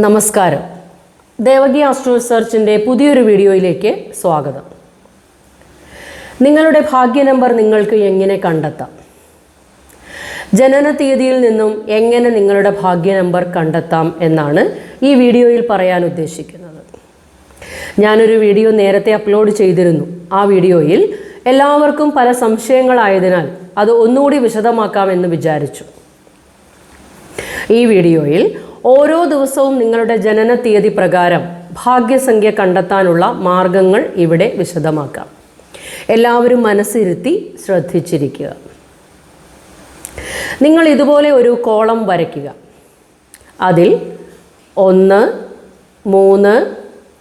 നമസ്കാരം. ദേവകി ആസ്ട്രോ റിസർച്ചിന്റെ പുതിയൊരു വീഡിയോയിലേക്ക് സ്വാഗതം. നിങ്ങളുടെ ഭാഗ്യ നമ്പർ നിങ്ങൾക്ക് എങ്ങനെ കണ്ടെത്താം? ജനന തീയതിയിൽ നിന്നും എങ്ങനെ നിങ്ങളുടെ ഭാഗ്യ നമ്പർ കണ്ടെത്താം എന്നാണ് ഈ വീഡിയോയിൽ പറയാൻ ഉദ്ദേശിക്കുന്നത്. ഞാനൊരു വീഡിയോ നേരത്തെ അപ്ലോഡ് ചെയ്തിരുന്നു. ആ വീഡിയോയിൽ എല്ലാവർക്കും പല സംശയങ്ങളായതിനാൽ അത് ഒന്നുകൂടി വിശദമാക്കാമെന്ന് വിചാരിച്ചു. ഈ വീഡിയോയിൽ ഓരോ ദിവസവും നിങ്ങളുടെ ജനന തീയതി പ്രകാരം ഭാഗ്യസംഖ്യ കണ്ടെത്താനുള്ള മാർഗങ്ങൾ ഇവിടെ വിശദമാക്കാം. എല്ലാവരും മനസ്സിരുത്തി ശ്രദ്ധിച്ചിരിക്കുക. നിങ്ങൾ ഇതുപോലെ ഒരു കോളം വരയ്ക്കുക. അതിൽ ഒന്ന് മൂന്ന്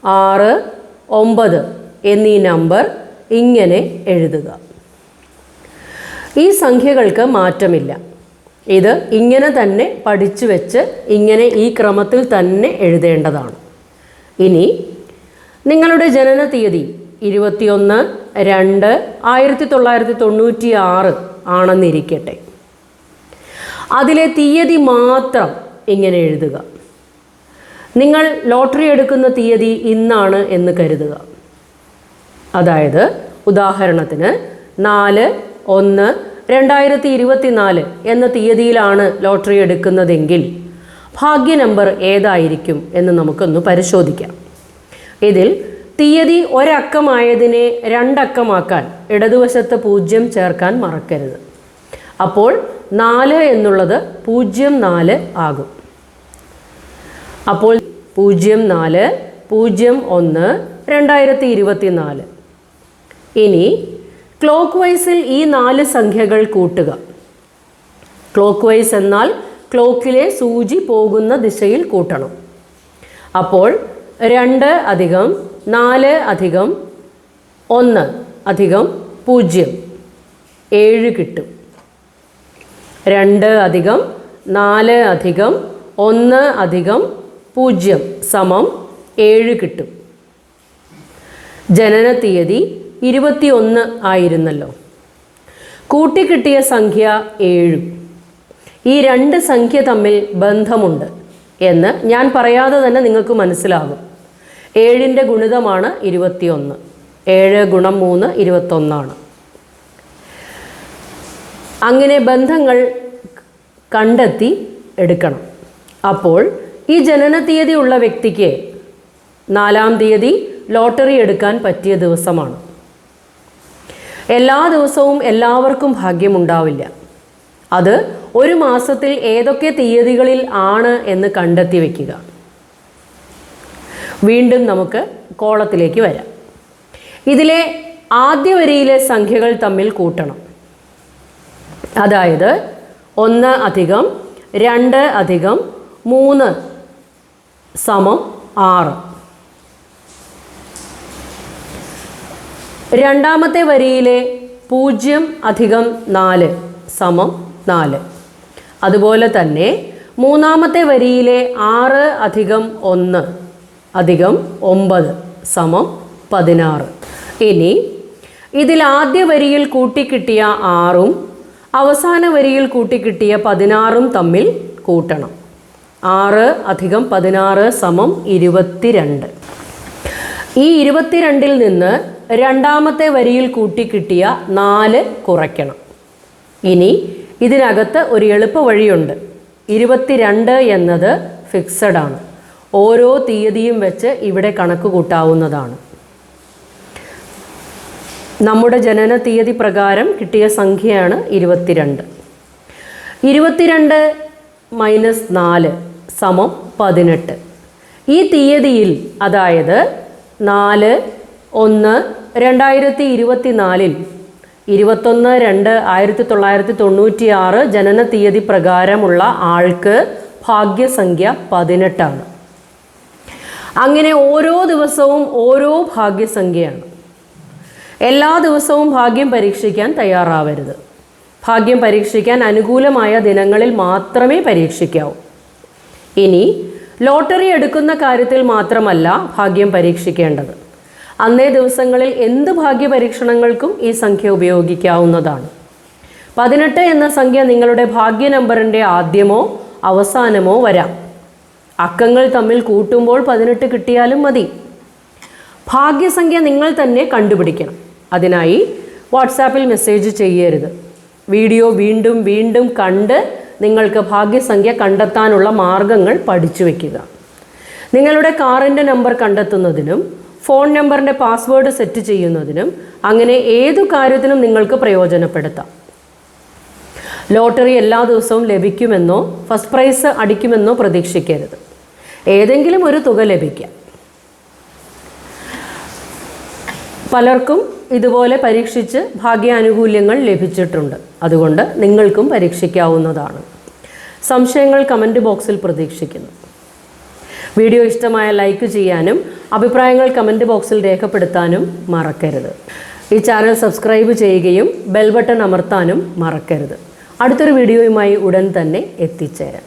ആറ് ഒമ്പത് എന്നീ നമ്പർ ഇങ്ങനെ എഴുതുക. ഈ സംഖ്യകൾക്ക് മാറ്റമില്ല. ഇത് ഇങ്ങനെ തന്നെ പഠിച്ചു വെച്ച് ഇങ്ങനെ ഈ ക്രമത്തിൽ തന്നെ എഴുതേണ്ടതാണ്. ഇനി നിങ്ങളുടെ ജനന തീയതി ഇരുപത്തിയൊന്ന് രണ്ട് ആയിരത്തി തൊള്ളായിരത്തി തൊണ്ണൂറ്റി ആറ് ആണെന്നിരിക്കട്ടെ. അതിലെ തീയതി മാത്രം ഇങ്ങനെ എഴുതുക. നിങ്ങൾ ലോട്ടറി എടുക്കുന്ന തീയതി ഇന്നാണ് എന്ന് കരുതുക. അതായത് ഉദാഹരണത്തിന് നാല് ഒന്ന് രണ്ടായിരത്തി ഇരുപത്തിനാല് എന്ന തീയതിയിലാണ് ലോട്ടറി എടുക്കുന്നതെങ്കിൽ ഭാഗ്യ നമ്പർ ഏതായിരിക്കും എന്ന് നമുക്കൊന്ന് പരിശോധിക്കാം. ഇതിൽ തീയതി ഒരക്കമായതിനെ രണ്ടക്കമാക്കാൻ ഇടതുവശത്ത് പൂജ്യം ചേർക്കാൻ മറക്കരുത്. അപ്പോൾ നാല് എന്നുള്ളത് പൂജ്യം നാല് ആകും. അപ്പോൾ പൂജ്യം നാല് പൂജ്യം ഒന്ന് രണ്ടായിരത്തി ഇരുപത്തിനാല് ഇനി ക്ലോക്ക് വൈസിൽ ഈ നാല് സംഖ്യകൾ കൂട്ടുക. ക്ലോക്ക് വൈസ് എന്നാൽ ക്ലോക്കിലെ സൂചി പോകുന്ന ദിശയിൽ കൂട്ടണം. അപ്പോൾ രണ്ട് അധികം നാല് അധികം ഒന്ന് അധികം പൂജ്യം ഏഴ് കിട്ടും. രണ്ട് അധികം നാല് അധികം ഒന്ന് അധികം പൂജ്യം സമം ഏഴ് കിട്ടും. ജനന തീയതി ഇരുപത്തിയൊന്ന് ആയിരുന്നല്ലോ. കൂട്ടിക്കിട്ടിയ സംഖ്യ ഏഴും. ഈ രണ്ട് സംഖ്യ തമ്മിൽ ബന്ധമുണ്ട് എന്ന് ഞാൻ പറയാതെ തന്നെ നിങ്ങൾക്ക് മനസ്സിലാകും. ഏഴിന്റെ ഗുണിതമാണ് ഇരുപത്തിയൊന്ന്. ഏഴ് ഗുണം മൂന്ന് ഇരുപത്തൊന്നാണ്. അങ്ങനെ ബന്ധങ്ങൾ കണ്ടെത്തി എടുക്കണം. അപ്പോൾ ഈ ജനന തീയതി ഉള്ള വ്യക്തിക്ക് നാലാം തീയതി ലോട്ടറി എടുക്കാൻ പറ്റിയ ദിവസമാണ്. എല്ലാ ദിവസവും എല്ലാവർക്കും ഭാഗ്യമുണ്ടാവില്ല. അത് ഒരു മാസത്തിൽ ഏതൊക്കെ തീയതികളിൽ ആണ് എന്ന് കണ്ടെത്തി വയ്ക്കുക വീണ്ടും നമുക്ക് കോളത്തിലേക്ക് വരാം. ഇതിലെ ആദ്യ വരിയിലെ സംഖ്യകൾ തമ്മിൽ കൂട്ടണം. അതായത് ഒന്ന് അധികം രണ്ട് അധികം മൂന്ന് സമം ആറ്. രണ്ടാമത്തെ വരിയിലെ പൂജ്യം അധികം നാല് സമം നാല്. അതുപോലെ തന്നെ മൂന്നാമത്തെ വരിയിലെ ആറ് അധികം ഒന്ന് അധികം ഒമ്പത് സമം പതിനാറ്. ഇനി ഇതിൽ ആദ്യ വരിയിൽ കൂട്ടിക്കിട്ടിയ ആറും അവസാന വരിയിൽ കൂട്ടിക്കിട്ടിയ പതിനാറും തമ്മിൽ കൂട്ടണം. ആറ് അധികം പതിനാറ് സമം ഇരുപത്തിരണ്ട്. ഈ ഇരുപത്തിരണ്ടിൽ നിന്ന് രണ്ടാമത്തെ വരിയിൽ കൂട്ടി കിട്ടിയ നാല് കുറയ്ക്കണം. ഇനി ഇതിനകത്ത് ഒരു എളുപ്പ വഴിയുണ്ട്. ഇരുപത്തിരണ്ട് എന്നത് ഫിക്സഡ് ആണ്. ഓരോ തീയതിയും വെച്ച് ഇവിടെ കണക്ക് കൂട്ടാവുന്നതാണ്. നമ്മുടെ ജനന തീയതി പ്രകാരം കിട്ടിയ സംഖ്യയാണ് ഇരുപത്തിരണ്ട്. ഇരുപത്തിരണ്ട് മൈനസ് നാല് സമം പതിനെട്ട്. ഈ തീയതിയിൽ അതായത് നാല് ഒന്ന് രണ്ടായിരത്തി ഇരുപത്തിനാലിൽ ഇരുപത്തൊന്ന് രണ്ട് ആയിരത്തി തൊള്ളായിരത്തി തൊണ്ണൂറ്റി ആറ് ജനന തീയതി പ്രകാരമുള്ള ആൾക്ക് ഭാഗ്യസംഖ്യ പതിനെട്ടാണ്. അങ്ങനെ ഓരോ ദിവസവും ഓരോ ഭാഗ്യസംഖ്യയാണ്. എല്ലാ ദിവസവും ഭാഗ്യം പരീക്ഷിക്കാൻ തയ്യാറാവരുത്. ഭാഗ്യം പരീക്ഷിക്കാൻ അനുകൂലമായ ദിനങ്ങളിൽ മാത്രമേ പരീക്ഷിക്കാവൂ. ഇനി ലോട്ടറി എടുക്കുന്ന കാര്യത്തിൽ മാത്രമല്ല ഭാഗ്യം പരീക്ഷിക്കേണ്ടത്. അന്നേ ദിവസങ്ങളിൽ എന്ത് ഭാഗ്യ പരീക്ഷണങ്ങൾക്കും ഈ സംഖ്യ ഉപയോഗിക്കാവുന്നതാണ്. പതിനെട്ട് എന്ന സംഖ്യ നിങ്ങളുടെ ഭാഗ്യ നമ്പറിന്റെ ആദ്യമോ അവസാനമോ വരാം. അക്കങ്ങൾ തമ്മിൽ കൂട്ടുമ്പോൾ പതിനെട്ട് കിട്ടിയാലും മതി. ഭാഗ്യസംഖ്യ നിങ്ങൾ തന്നെ കണ്ടുപിടിക്കണം. അതിനായി വാട്സാപ്പിൽ മെസ്സേജ് ചെയ്യരുത്. വീഡിയോ വീണ്ടും വീണ്ടും കണ്ട് നിങ്ങൾക്ക് ഭാഗ്യസംഖ്യ കണ്ടെത്താനുള്ള മാർഗങ്ങൾ പഠിച്ചു വയ്ക്കുക നിങ്ങളുടെ കാറിന്റെ നമ്പർ കണ്ടെത്തുന്നതിനും ഫോൺ നമ്പറിന്റെ പാസ്വേഡ് സെറ്റ് ചെയ്യുന്നതിനും അങ്ങനെ ഏതു കാര്യത്തിനും നിങ്ങൾക്ക് പ്രയോജനപ്പെടുത്താം. ലോട്ടറി എല്ലാ ദിവസവും ലഭിക്കുമെന്നോ ഫസ്റ്റ് പ്രൈസ് അടിക്കുമെന്നോ പ്രതീക്ഷിക്കരുത്. ഏതെങ്കിലും ഒരു തുക ലഭിക്കാം. പലർക്കും ഇതുപോലെ പരീക്ഷിച്ച് ഭാഗ്യാനുകൂല്യങ്ങൾ ലഭിച്ചിട്ടുണ്ട്. അതുകൊണ്ട് നിങ്ങൾക്കും പരീക്ഷിക്കാവുന്നതാണ്. സംശയങ്ങൾ കമന്റ് ബോക്സിൽ പ്രതീക്ഷിക്കുന്നു. വീഡിയോ ഇഷ്ടമായ ലൈക്ക് ചെയ്യാനും അഭിപ്രായങ്ങൾ കമന്റ് ബോക്സിൽ രേഖപ്പെടുത്താനും മറക്കരുത്. ഈ ചാനൽ സബ്സ്ക്രൈബ് ചെയ്യുകയും ബെൽ ബട്ടൺ അമർത്താനും മറക്കരുത്. അടുത്തൊരു വീഡിയോയുമായി ഉടൻ തന്നെ എത്തിച്ചേരാം.